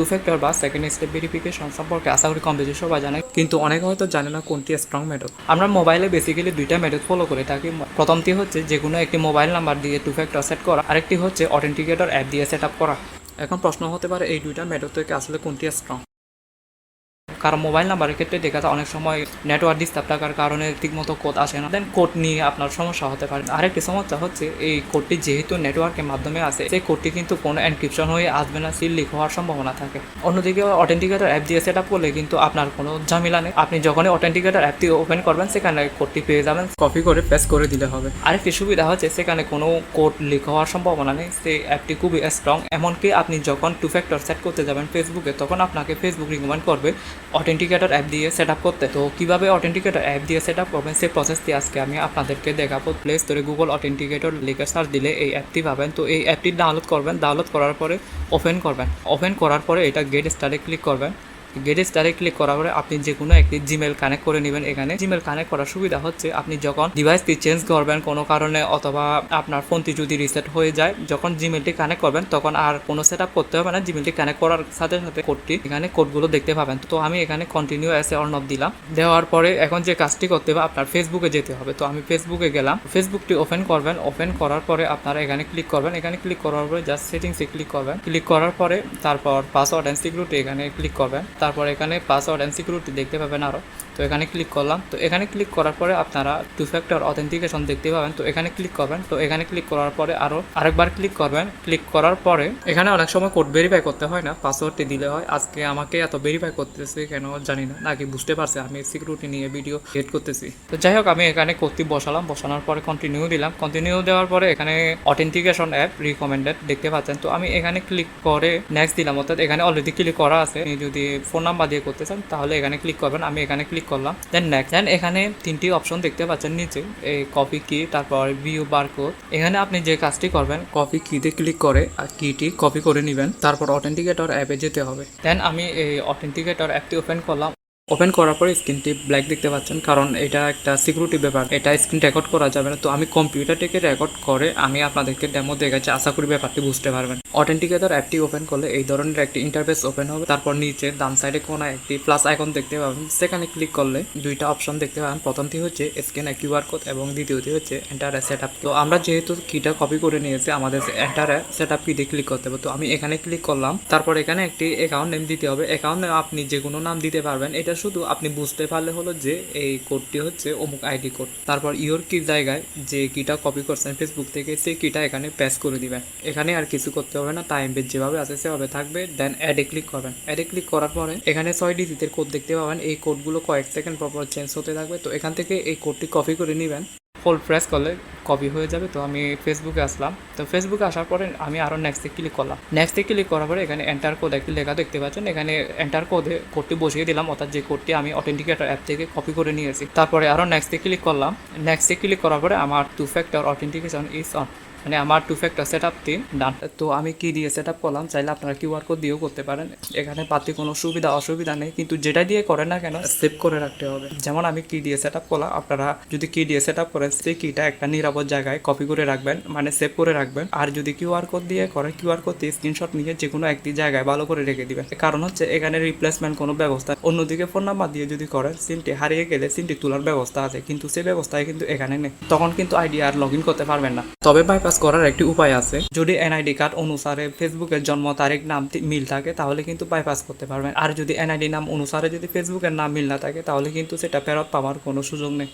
Two factor বা second step verification সম্পর্কে আশা করি কম বেশি সবাই জানে, কিন্তু অনেকে হয়তো জানে না কোনটি স্ট্রং মেথড আমরা মোবাইলে বেসিক্যালি দুইটা মেথড ফলো করে থাকি প্রথমটি হচ্ছে যে কোনো একটি মোবাইল নাম্বার দিয়ে টু ফ্যাক্টর সেট করা, আরেকটি হচ্ছে অথেন্টিকেটর অ্যাপ দিয়ে সেট আপ করা। এখন প্রশ্ন হতে পারে এই দুইটা মেথড থেকে আসলে কোনটি স্ট্রং কারণ মোবাইল নাম্বারের ক্ষেত্রে দেখা যায় অনেক সময় নেটওয়ার্ক ডিস্টার্ব থাকার কারণে ঠিকমতো কোড আসে না। দেন কোড নিয়ে আপনার সমস্যা হতে পারে। আরেকটি সমস্যা হচ্ছে, এই কোডটি যেহেতু নেটওয়ার্কের মাধ্যমে আসে, সেই কোডটি কিন্তু কোনো এনক্রিপশন হয়ে আসবে না সিল লিক হওয়ার সম্ভাবনা থাকে। অন্যদিকে অথেন্টিকেটর অ্যাপ দিয়ে সেট আপ করলে কিন্তু আপনার কোনো ঝামেলা নেই। আপনি যখনই অথেন্টিকেটর অ্যাপটি ওপেন করবেন, সেখানে কোডটি পেয়ে যাবেন কপি করে পেস্ট করে দিলে হবে। আরেকটি সুবিধা হচ্ছে, সেখানে কোনো কোড লিক হওয়ার সম্ভাবনা নেই। সেই অ্যাপটি খুবই স্ট্রং এমনকি আপনি যখন টু ফ্যাক্টর সেট করতে যাবেন ফেসবুকে তখন আপনাকে ফেসবুক রিকমেন্ড করবে অথেন্টিকেটর অ্যাপ দিয়ে সেট আপ করতে। তো কীভাবে অথেন্টিকেটার অ্যাপ দিয়ে সেট আপ করবেন, সেই প্রসেসটি আজকে আমি আপনাদেরকে দেখাবো। প্লে স্টোরে গুগল অথেন্টিকেটর লিখে সার্চ দিলে এই অ্যাপটি পাবেন। তো এই অ্যাপটি ডাউনলোড করবেন। ডাউনলোড করার পরে ওপেন করবেন। ওপেন করার পরে এটা গেট স্টারে ক্লিক করবেন। গেট স্টারে ক্লিক করার পরে আপনি যে কোনো একটি জিমেল কানেক্ট করে নেবেন। এখানে জিমেল কানেক্ট করার সুবিধা হচ্ছে আপনি যখন ডিভাইসটি চেঞ্জ করবেন কোনো কারণে অথবা আপনার ফোনটি যদি রিসেট হয়ে যায়, যখন জিমেলটি কানেক্ট করবেন, তখন আর কোনো সেট আপ করতে হবে না। জিমেলটি কানেক্ট করার সাথে সাথে কোডটি এখানে কোডগুলো দেখতে পাবেন। তো আমি এখানে কন্টিনিউ এসে অন অফ দিলাম। দেওয়ার পরে এখন যে কাজটি করতে হবে, আপনার ফেসবুকে যেতে হবে। তো আমি ফেসবুকে গেলাম। ফেসবুকটি ওপেন করবেন। ওপেন করার পরে আপনারা এখানে ক্লিক করবেন। এখানে ক্লিক করার পরে জাস্ট সেটিংসে ক্লিক করবেন। ক্লিক করার পরে তারপর পাসওয়ার্ড অ্যান্ড সিকিউরিটি এখানে ক্লিক করবেন। তারপর এখানে পাসওয়ার্ড অ্যান্ড সিকিউরিটি দেখতে পাবেন আরও তো এখানে ক্লিক করলাম। তো এখানে ক্লিক করার পরে আপনারা টু ফ্যাক্টর অথেন্টিকেশন দেখতে পাবেন। তো এখানে ক্লিক করবেন। তো এখানে ক্লিক করার পরে আরও আরেকবার ক্লিক করবেন। ক্লিক করার পরে এখানে অনেক সময় কোড ভেরিফাই করতে হয় না। পাসওয়ার্ডটি দিলে হয়। আজকে আমাকে এত ভেরিফাই করতেছে কেন জানি না। নাকি বুঝতে পারছে? আমি সিকিউরিটি নিয়ে ভিডিও এড করতেছি। তো যাই হোক, আমি এখানে কোডটি বসালাম। বসানোর পরে কন্টিনিউ দিলাম। কন্টিনিউ দেওয়ার পরে এখানে অথেন্টিকেশন অ্যাপ রিকমেন্ডেড দেখতে পাচ্ছেন। তো আমি এখানে ক্লিক করে নেক্সট দিলাম। অর্থাৎ এখানে অলরেডি ক্লিক করা আছে। যদি ফোন নাম্বার দিয়ে করতে চান, তাহলে এখানে ক্লিক করবেন, আমি এখানে ক্লিক করলাম। দেন নেক্সট দেন এখানে তিনটি অপশন দেখতে পাচ্ছেন নিচে এই কপি কি তারপর ভিউ বারকোড এখানে আপনি যে কাজটি করবেন কপি কিতে ক্লিক করে আর কিটি কপি করে নেবেন, তারপর অথেন্টিকেটর অ্যাপে যেতে হবে। দেন আমি এই অথেন্টিকেটর অ্যাপটি ওপেন করলাম। ওপেন করার পরে স্ক্রিনটি ব্ল্যাক দেখতে পাচ্ছেন, কারণ এটা একটা সিকিউরিটি ব্যাপার। এটা স্ক্রিন রেকর্ড করা যাবে না। তো আমি কম্পিউটার থেকে রেকর্ড করে আমি আপনাদেরকে ডেমো দেখাচ্ছি। আশা করি ব্যাপারটি বুঝতে পারবেন। অথেন্টিকেটর অ্যাপটি ওপেন করলে এই ধরনের একটি ইন্টারফেস ওপেন হবে। তারপর নিচে ডান সাইডে কোনো একটি প্লাস আইকন দেখতে পাবেন। সেখানে ক্লিক করলে দুইটা অপশন দেখতে পাবেন। প্রথমটি হচ্ছে স্ক্যান কিউআর কোড এবং দ্বিতীয়টি হচ্ছে এন্টার সেট আপ তো আমরা যেহেতু কিটা কপি করে নিয়েছি, আমাদের এন্টার সেট আপ কিতে ক্লিক করতে হবে। তো আমি এখানে ক্লিক করলাম। তারপর এখানে একটি অ্যাকাউন্ট নেম দিতে হবে। অ্যাকাউন্ট নেম আপনি যে কোনো নাম দিতে পারবেন। এটা শুধু আপনি বুঝতে পারলে হলো যে এই কোডটি হচ্ছে অমুক আইডি কোড তারপর ইওর কি জায়গায় যে কিটা কপি করছেন ফেসবুক থেকে, সেই কিটা এখানে প্যাস করে দিবেন। এখানে আর কিছু করতে হবে না টাইম বেড যেভাবে আছে সেভাবে থাকবে দেন অ্যাডে ক্লিক করবেন। অ্যাডে ক্লিক করার পরে এখানে ছয় ডিজিটের কোড দেখতে পাবেন। এই কোডগুলো কয়েক সেকেন্ড পর পর চেঞ্জ হতে থাকবে। তো এখান থেকে এই কোডটি কপি করে নেবেন। ফুল প্রেস করলে কপি হয়ে যাবে। তো আমি ফেসবুকে আসলাম। তো ফেসবুকে আসার পরে আমি আরও নেক্সটে ক্লিক করলাম। নেক্সটে ক্লিক করার পরে এখানে এন্টার কোড একটি লেখা দেখতে পাচ্ছেন। এখানে এন্টার কোডে কোডটি বসিয়ে দিলাম। অর্থাৎ যে কোডটি আমি অথেন্টিকেটর অ্যাপ থেকে কপি করে নিয়েছি। তারপরে আরও নেক্সটে ক্লিক করলাম। নেক্সটে ক্লিক করার পরে আমার two factor authentication is on মানে আমার টু ফ্যাক্টর সেট আপটি ডান তো আমি কি দিয়ে সেট আপ করলাম, চাইলে আপনারা কিউআর কোড দিয়েও করতে পারেন। এখানে পাতি কোনো সুবিধা, অসুবিধা নেই, কিন্তু যেটা দিয়ে করেন না কেন সেভ করে রাখতে হবে। যেমন আমি কি দিয়ে সেট আপ করলাম, আপনারা যদি কি দিয়ে সেট আপ করেন, সেই কিটা একটা নিরাপদ জায়গায় কপি করে রাখবেন মানে সেভ করে রাখবেন। আর যদি কিউআর কোড দিয়ে করেন কিউআর কোড দিয়ে স্ক্রিনশট নিয়ে যে কোনো একটি জায়গায় ভালো করে রেখে দিবেন। কারণ হচ্ছে, এখানে রিপ্লেসমেন্ট কোনো ব্যবস্থা, অন্যদিকে ফোন নাম্বার দিয়ে যদি করেন সিমটি হারিয়ে গেলে সিমটি তোলার ব্যবস্থা আছে, কিন্তু সেই ব্যবস্থায় কিন্তু এখানে নেই। তখন কিন্তু আইডি আর লগ করতে পারবেন না। তবে বাইপাস করার একটি উপায় আছে। যদি এনআইডি কার্ড অনুসারে ফেসবুকের জন্ম তারিখ, নাম মিল থাকে, তাহলে কিন্তু বাইপাস করতে পারবেন। আর যদি এনআইডি নাম অনুসারে যদি ফেসবুকের নাম, মিল না থাকে, তাহলে কিন্তু সেটা ফেরত পাওয়ার কোনো সুযোগ নেই।